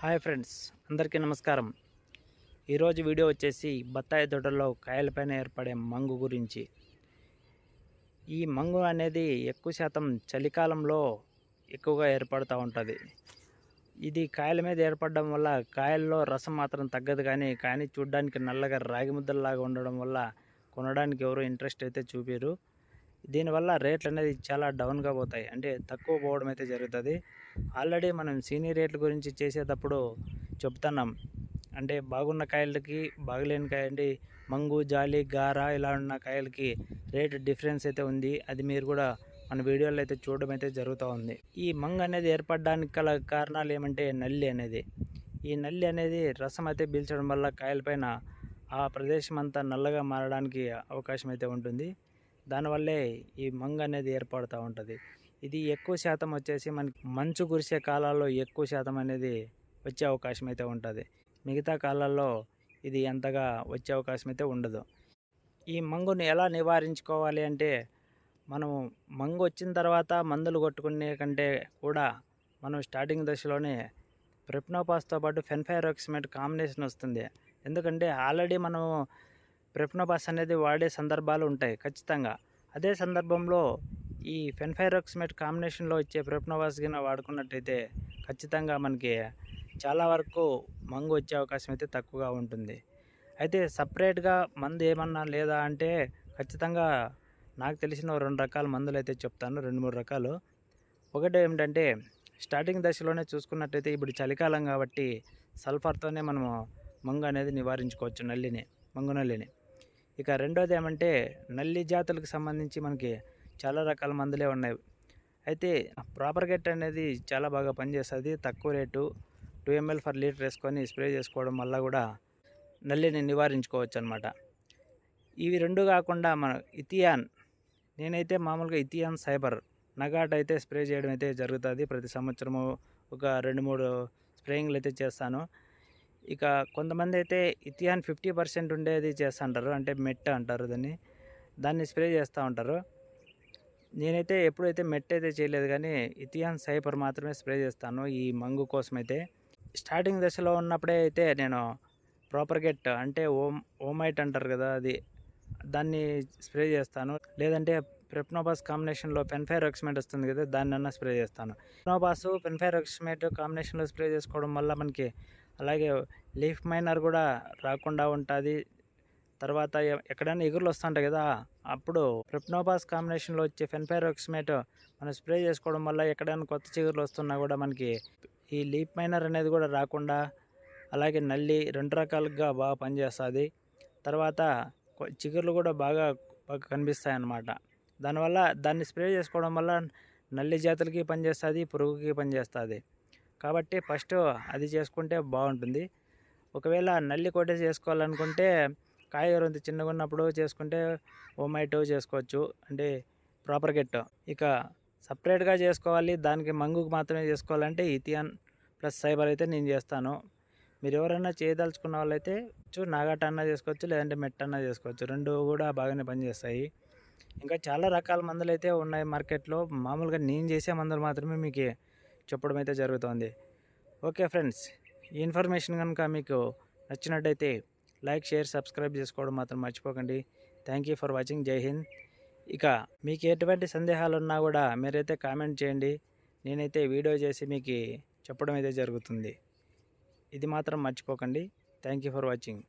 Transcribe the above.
Hi friends అందరికీ నమస్కారం. ఈరోజు వీడియో వచ్చేసి బత్తాయి తోటల్లో కాయలపైన ఏర్పడే మంగు గురించి. ఈ మంగు అనేది ఎక్కువ శాతం చలికాలంలో ఎక్కువగా ఏర్పడుతూ ఉంటుంది. ఇది కాయల మీద ఏర్పడడం వల్ల కాయల్లో రసం మాత్రం తగ్గదు కానీ కానీ చూడ్డానికి నల్లగా రాగి ముద్దల్లాగా ఉండడం వల్ల కొనడానికి ఎవరు ఇంట్రెస్ట్ అయితే చూపారు దీనివల్ల రేట్లు అనేది చాలా డౌన్గా పోతాయి. అంటే తక్కువ పోవడం అయితే జరుగుతుంది. ఆల్రెడీ మనం సీనియర్ రేట్ల గురించి చేసేటప్పుడు చెప్తున్నాం. అంటే బాగున్న కాయలకి బాగలేని కాయ అంటే మంగు జాలి గార ఇలా ఉన్న కాయలకి రేట్ డిఫరెన్స్ అయితే ఉంది. అది మీరు కూడా మన వీడియోలో అయితే చూడడం అయితే జరుగుతూ ఉంది. ఈ మంగు అనేది ఏర్పడడానికి గల కారణాలు ఏమంటే నల్లి అనేది. ఈ నల్లి అనేది రసం అయితే పీల్చడం వల్ల కాయలపైన ఆ ప్రదేశం అంతా నల్లగా మారడానికి అవకాశం అయితే ఉంటుంది. దానివల్లే ఈ మంగు అనేది ఏర్పడుతూ ఉంటుంది. ఇది ఎక్కువ శాతం వచ్చేసి మనకి మంచు కురిసే కాలాల్లో ఎక్కువ శాతం అనేది వచ్చే అవకాశం అయితే ఉంటుంది. మిగతా కాలాల్లో ఇది అంతగా వచ్చే అవకాశం అయితే ఉండదు. ఈ మంగుని ఎలా నివారించుకోవాలి అంటే మనం మంగు వచ్చిన తర్వాత మందులు కొట్టుకునే కంటే కూడా మనం స్టార్టింగ్ దశలోనే ప్రెప్నోపాస్తో పాటు ఫెన్ఫైరాక్సిమేట్ కాంబినేషన్ వస్తుంది. ఎందుకంటే ఆల్రెడీ మనము ప్రెప్నోపాస్ అనేది వాడే సందర్భాలు ఉంటాయి ఖచ్చితంగా. అదే సందర్భంలో ఈ ఫెన్ఫైరాక్సిమేట్ కాంబినేషన్లో వచ్చే ప్రెప్నోపాస్ వాడుకున్నట్టయితే ఖచ్చితంగా మనకి చాలా వరకు మంగు వచ్చే అవకాశం అయితే తక్కువగా ఉంటుంది. అయితే సపరేట్గా మందు ఏమన్నా లేదా అంటే ఖచ్చితంగా నాకు తెలిసిన ఓ రెండు రకాల మందులు అయితే చెప్తాను. రెండు మూడు రకాలు. ఒకటి ఏమిటంటే స్టార్టింగ్ దశలోనే చూసుకున్నట్టయితే ఇప్పుడు చలికాలం కాబట్టి సల్ఫర్తోనే మనము మంగు అనేది నివారించుకోవచ్చు నల్లిని మంగు నల్లిని. ఇక రెండోది ఏమంటే నల్లి జాతులకు సంబంధించి మనకి చాలా రకాల మందులే ఉన్నాయి. అయితే ప్రాపర్ గెట్ అనేది చాలా బాగా పనిచేస్తుంది. తక్కువ rate two ML for litre వేసుకొని స్ప్రే చేసుకోవడం వల్ల కూడా నల్లిని నివారించుకోవచ్చు అనమాట ఇవి రెండు కాకుండా మన ఇథియాన్ నేనైతే మామూలుగా ఇథియాన్ సైబర్ నగాట్ అయితే స్ప్రే చేయడం అయితే జరుగుతుంది. ప్రతి సంవత్సరము ఒక రెండు మూడు స్ప్రేయింగ్లు అయితే చేస్తాను. ఇక కొంతమంది అయితే ఇథియాన్ ఫిఫ్టీ పర్సెంట్ ఉండేది చేస్తుంటారు అంటే మెట్ అంటారు దాన్ని. దాన్ని స్ప్రే చేస్తూ ఉంటారు. నేనైతే ఎప్పుడైతే మెట్ అయితే చేయలేదు కానీ ఇథియాన్ సైపర్ మాత్రమే స్ప్రే చేస్తాను ఈ మంగు కోసం అయితే స్టార్టింగ్ దశలో ఉన్నప్పుడే అయితే నేను ప్రాపర్ గెట్ అంటే ఓమ్ ఓమైట్ అంటారు కదా అది దాన్ని స్ప్రే చేస్తాను. లేదంటే ప్రెప్నోబాస్ కాంబినేషన్లో పెన్ఫైరాక్సిమేట్ వస్తుంది కదా దాన్నన్నా స్ప్రే చేస్తాను. ప్రెప్నోబాస్ పెన్ఫైరాక్సిమేట్ కాంబినేషన్లో స్ప్రే చేసుకోవడం వల్ల మనకి అలాగే లీఫ్ మైనర్ కూడా రాకుండా ఉంటుంది. తర్వాత ఎక్కడైనా ఎగురులు వస్తుంటాయి కదా అప్పుడు ప్రిప్నోబాస్ కాంబినేషన్లో వచ్చే ఫెన్ఫైరాక్సిమేట్ మనం స్ప్రే చేసుకోవడం వల్ల ఎక్కడైనా కొత్త చిగురులు వస్తున్నా కూడా మనకి ఈ లీప్ మైనర్ అనేది కూడా రాకుండా అలాగే నల్లి రెండు రకాలుగా బాగా పనిచేస్తుంది. తర్వాత కొ- చిగుర్లు కూడా బాగా బాగా కనిపిస్తాయి అన్నమాట దానివల్ల దాన్ని స్ప్రే చేసుకోవడం వల్ల నల్లి జాతులకి పనిచేస్తుంది పురుగుకి పనిచేస్తుంది. కాబట్టి ఫస్ట్ అది చేసుకుంటే బాగుంటుంది. ఒకవేళ నల్లి కొట్టేసి చేసుకోవాలనుకుంటే కాయగూర ఉంది చిన్నగా ఉన్నప్పుడు చేసుకుంటే ఓమైటో చేసుకోవచ్చు. అంటే ప్రాపర్ గెట్. ఇక సపరేట్గా చేసుకోవాలి. దానికి మంగుకు మాత్రమే చేసుకోవాలంటే ఇథియాన్ ప్లస్ సైబర్ అయితే నేను చేస్తాను. మీరు ఎవరైనా చేయదలుచుకున్న వాళ్ళైతే చూ నాగాట అన్న చేసుకోవచ్చు లేదంటే మెట్ అన్నా చేసుకోవచ్చు. రెండు కూడా బాగానే పనిచేస్తాయి. ఇంకా చాలా రకాల మందులు అయితే ఉన్నాయి మార్కెట్లో. మామూలుగా నేను చేసే మందులు మాత్రమే మీకు చెప్పడం అయితే జరుగుతుంది. ఓకే ఫ్రెండ్స్ ఈ ఇన్ఫర్మేషన్ కనుక మీకు నచ్చినట్టయితే లైక్ షేర్ సబ్స్క్రైబ్ చేసుకోవడం మాత్రం మర్చిపోకండి. Thank you for watching. Jai Hind. ఇక మీకు ఎటువంటి సందేహాలు ఉన్నా కూడా మీరైతే కామెంట్ చేయండి. నేనైతే వీడియో చేసి మీకు చెప్పడం అయితే జరుగుతుంది. ఇది మాత్రం మర్చిపోకండి. Thank you for watching.